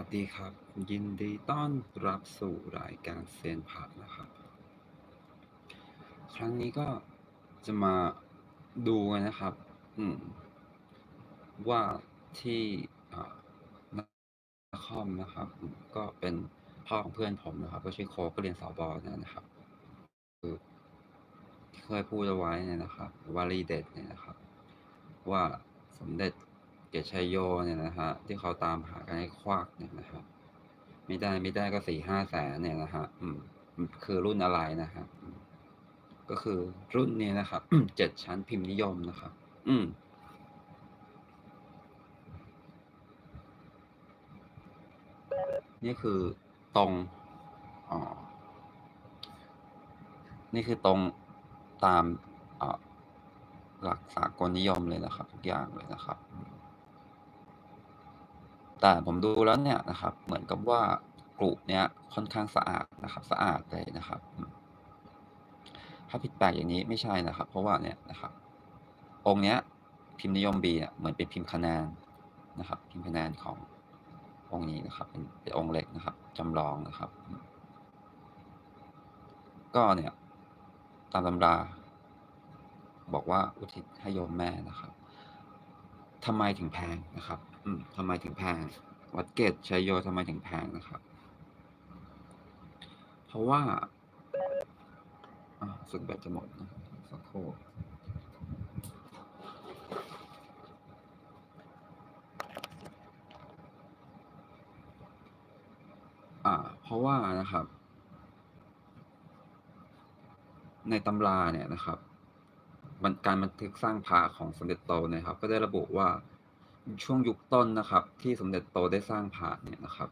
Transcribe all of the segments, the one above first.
วัสดีครับ ยินดีต้อนรับสู่รายการเซยนพานะครับ ครั้งนี้ก็จะมาดูกันนะครับ อืม ว่าที่นคอมนะครับ ก็เป็นพ่อของเพื่อนผมนะครับ ก็ชื่อโคกก็เรียนสอบอนะครับ คือเคยพูดเอาไว้เนี่ยนะครับวารีเด็ดเนี่ยนะครับ ว่าสมเด็จ เกตชัยโยเนี่ยนะฮะที่เขาตามหากันให้ควักเนี่ยนะครับไม่ได้ไม่ได้ก็สี่ห้าแสนเนี่ยนะฮะอืมคือรุ่นอะไรนะฮะอืมก็คือรุ่นนี้นะครับเจ็ดชั้นพิมพ์นิยมนะครับ อืมนี่คือตรงอ๋อนี่คือตรงตามหลักสากลนิยมเลยนะครับ ทุกอย่างเลยนะครับ แต่ผมดูแล้วเนี่ยนะครับ เหมือนกับว่ากรุเนี้ยค่อนข้างสะอาดนะครับ สะอาดเลยนะครับ ถ้าผิดแปลกอย่างนี้ไม่ใช่นะครับ เพราะว่าเนี่ยนะครับ องค์เนี้ย พิมพ์นิยมบีเนี่ยเหมือนเป็นพิมพ์คะแนนนะครับ พิมพ์คะแนนขององค์นี้นะครับ เป็นเป็นองค์เล็กนะครับจำลองนะครับ ก็เนี่ย ตามตำรา บอกว่าอุทิศให้โยมแม่นะครับ ทำไมถึงแพงนะครับ อืมทำไมถึงแพง วัดเกตชัยโยทำไมถึงแพงนะครับ เพราะว่าอ่าสึกแบตจะหมดนะสักครู่อ่าเพราะว่านะครับ ในตำราเนี่ยนะครับ มันการบันทึกสร้างพระของสมเด็จโตเนะครับ ก็ได้ระบุว่าช่วงยุคต้นนะครับ ที่สมเด็จโตได้สร้างพระเนี่ยนะครับ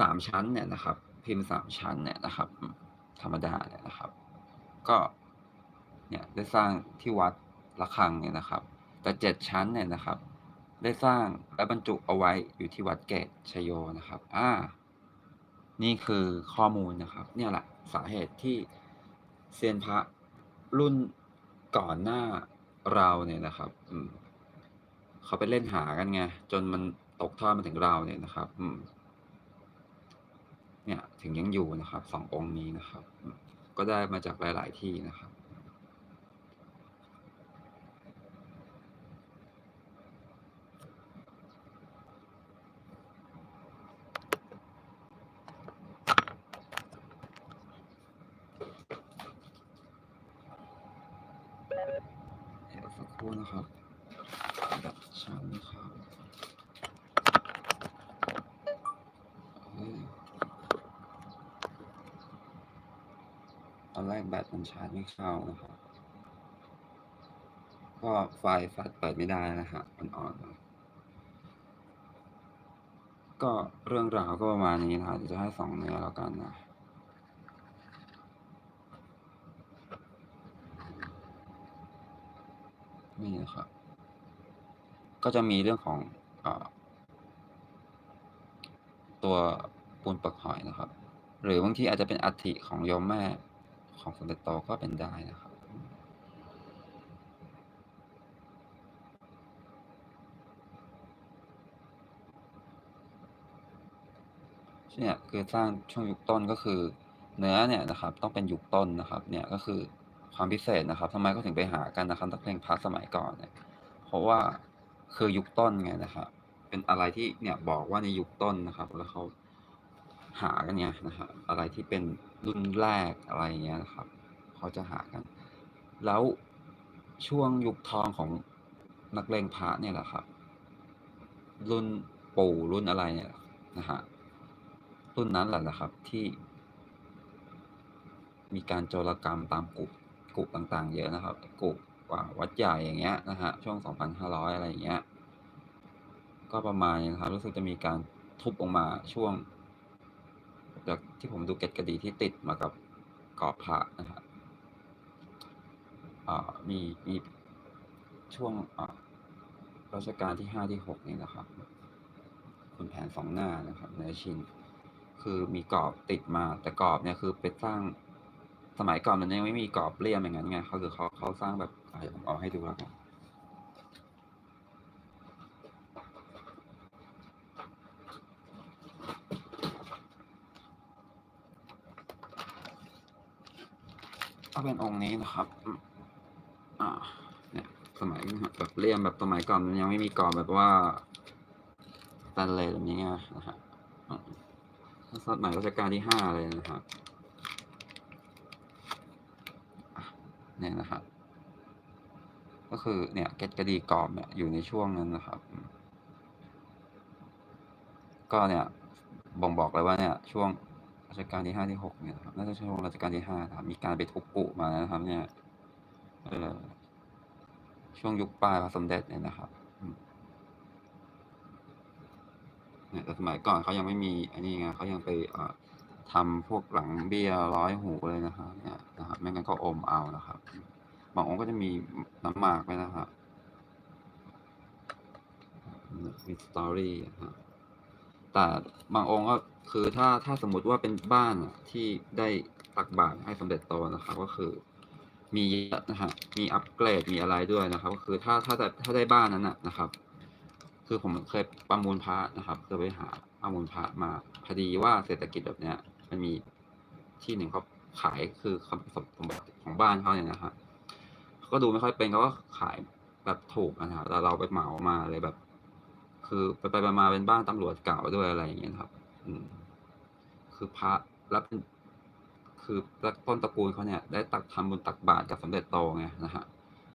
สามชั้นเนี่ยนะครับ พิมพ์สามชั้นเนี่ยนะครับ ธรรมดาเนี่ยนะครับ ก็เนี่ยได้สร้างที่วัดระฆังเนี่ยนะครับ แต่เจ็ดชั้นเนี่ยนะครับ ได้สร้างและบรรจุเอาไว้อยู่ที่วัดเกตชโยนะครับอ่านี่คือข้อมูลนะครับ เนี่ยแหละสาเหตุที่เซียนพระ รุ่นก่อนหน้าเราเนี่ยนะครับ อืมเขาไปเล่นหากันไง จนมันตกทอดมาถึงเราเนี่ยนะครับ อืม เนี่ย ถึงยังอยู่นะครับสององค์นี้นะครับ ก็ได้มาจากหลาย ๆ ที่นะครับ เดี๋ยวสักครู่นะครับดับชั้นะครับตอนแรกแบตมันชาร์จไม่เข้านะครับ ก็ไฟแฟลชเปิดไม่ได้นะฮะมันอ่อนก็เรื่องราวก็ประมาณนี้นะฮะเดี๋ยวจะให้สองเนื้อแล้วกันนะ นี่นะครับ ก็จะมีเรื่องของอตัวปูนปลือกหอยนะครับ หรือบางทีอาจจะเป็นอัฐิของโยมแม่ของสมเด็จโตก็เป็นได้นะครับเนี่ยคือสร้างช่วงยุคต้นก็คือ เนื้อเนี่ยนะครับ ต้องเป็นยุคต้นนะครับ เนี่ยก็คือ ความพิเศษนะครับทำไมเขาถึงไปหากันนะครับนักเพลงพระสมัยก่อนเนี่ยเพราะว่าคือยุคต้นไงนะครับเป็นอะไรที่เนี่ยบอกว่าในยุคต้นนะครับ แล้วเขาหากันไงนะครับอะไรที่เป็นรุ่นแรกอะไรเงี้ยนะครับเขาจะหากัน แล้วช่วงยุคทองของนักเลงพระเนี่ยแหละครับ รุ่นปู่รุ่นอะไรเนี่ยนะฮะรุ่นนั้นแหละนะครับที่มีการโจรกรรมตามกลุ่ม กุต่างๆ เยอะนะครับกุว่าวัดใหญ่อย่างเงี้ยนะฮะช่วง 2,500 อะไรอย่างเงี้ยก็ประมาณนี้นะครับ รู้สึกจะมีการทุบออกมาช่วงจากที่ผมดูเกตกระดีที่ติดมากับกรอบพระนะฮะมีมีช่วงรัชกาลที่ห้าที่หกนี่นะครับคุณแผนสองหน้านะครับเนื้อชิ้นคือมีกรอบติดมาแต่กรอบเนี่ยคือไปสร้าง สมัยก่อนมันยังไม่มีกรอบเรียมอย่างนั้นไงเขาคือเขาเขาสร้างแบบผมเอาให้ดูแล้วกันถ้าเป็นองค์นี้นะครับ อ่า เนี่ย สมัยแบบเรียมแบบสมัยก่อนมันยังไม่มีกรอบแบบว่าตันเลยแบบนี้ไงนะฮะสมัยรัชกาลที่ห้าเลยนะครับ เนี่ยนะครับ ก็คือเนี่ยเกตกระดีกรอบเนี่ยอยู่ในช่วงนั้นนะครับ ก็เนี่ยบ่งบอกเลยว่าเนี่ยช่วงรัชกาลที่ห้าที่หกเนี่ยนะครับน่าจะช่วงรัชกาลที่ห้าครับมีการไปทุบกุมานะครับ เนี่ยเออช่วงยุคปลายพระสมเด็จเนี่ยนะครับเนี่ยแต่สมัยก่อนเขายังไม่มีอันนี้ไงเขายังไปเอ่อทำพวกหลังเบี้ยร้อยหูเลยนะครับเนี่ย นะครับ ไม่งั้นก็อมเอานะครับ บางองค์ก็จะมีน้ำหมากไว้นะครับมีสตอรี่นะครับแต่บางองค์ก็คือถ้าถ้าสมมุติว่าเป็นบ้านที่ได้ตักบาตรให้สมเด็จโตนะครับ ก็คือ มีเยอะนะฮะมีอัปเกรดมีอะไรด้วยนะครับ ก็คือถ้าถ้าถ้าถ้าได้บ้านนั้นนะครับ คือผมเคยประมูลพระนะครับเคยไปหาประมูลพระมาพอดีว่าเศรษฐกิจแบบเนี้ย มันมีที่หนึ่งเขา ขายคือคำสมบัติของบ้านเขาเนี่ยนะฮะเขาก็ดูไม่ค่อยเป็นเขาก็ขายแบบถูกนะครับแต่เราไปเหมามาเลยแบบ คือไปไปมาเป็นบ้านตำรวจเก่าด้วยอะไรอย่างเงี้ยครับ อืม คือพระรับคือต้นตระกูลเขาเนี่ย ได้ตักทำบุญตักบาตรกับสมเด็จโตไงนะฮะ